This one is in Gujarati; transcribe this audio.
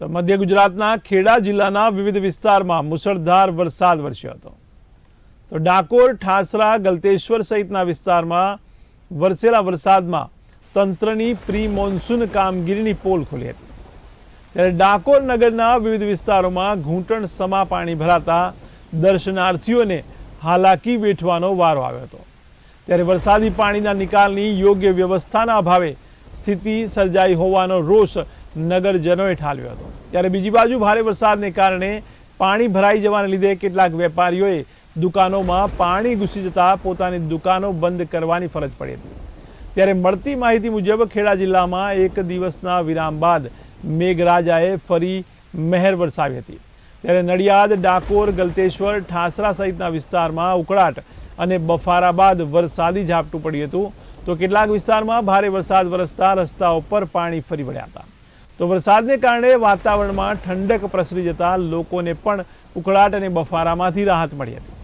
તો મધ્ય ગુજરાતના ખેડા જિલ્લાના વિવિધ વિસ્તારમાં મુસળધાર વરસાદ વરસ્યો હતો. તો ડાકોર, ઠાસરા, ગલતેશ્વર સહિતના વિસ્તારમાં વરસેલા વરસાદમાં તંત્રની પ્રી મોન્સૂન કામગીરીની પોલ ખોલી હતી. ત્યારે ડાકોર નગરના વિવિધ વિસ્તારોમાં ઘૂંટણ સમા પાણી ભરાતા દર્શનાર્થીઓને હાલાકી વેઠવાનો વારો આવ્યો હતો. ત્યારે વરસાદી પાણીના નિકાલની યોગ્ય વ્યવસ્થાના અભાવે સ્થિતિ સર્જાઈ હોવાનો રોષ નગરજનોએ ઠાલવ્યો હતો. ત્યારે બીજી બાજુ ભારે વરસાદને કારણે પાણી ભરાઈ જવાને લીધે કેટલાક વેપારીઓએ દુકાનોમાં પાણી ઘૂસી જતા પોતાની દુકાનો બંધ કરવાની ફરજ પડી હતી. ત્યારે મળતી માહિતી મુજબ ખેડા જિલ્લામાં એક દિવસના વિરામ બાદ મેઘરાજાએ ફરી મહેર વરસાવી હતી. ત્યારે નડિયાદ, ડાકોર, ગલતેશ્વર, ઠાસરા સહિતના વિસ્તારમાં ઉકળાટ અને બફારા બાદ વરસાદી ઝાપટું પડ્યું હતું. તો કેટલાક વિસ્તારમાં ભારે વરસાદ વરસતા રસ્તાઓ પર પાણી ફરી વળ્યા હતા. તો વરસાદને કારણે વાતાવરણમાં ઠંડક પ્રસરી જતા લોકોને પણ ઉકળાટ અને બફારામાંથી રાહત મળી હતી.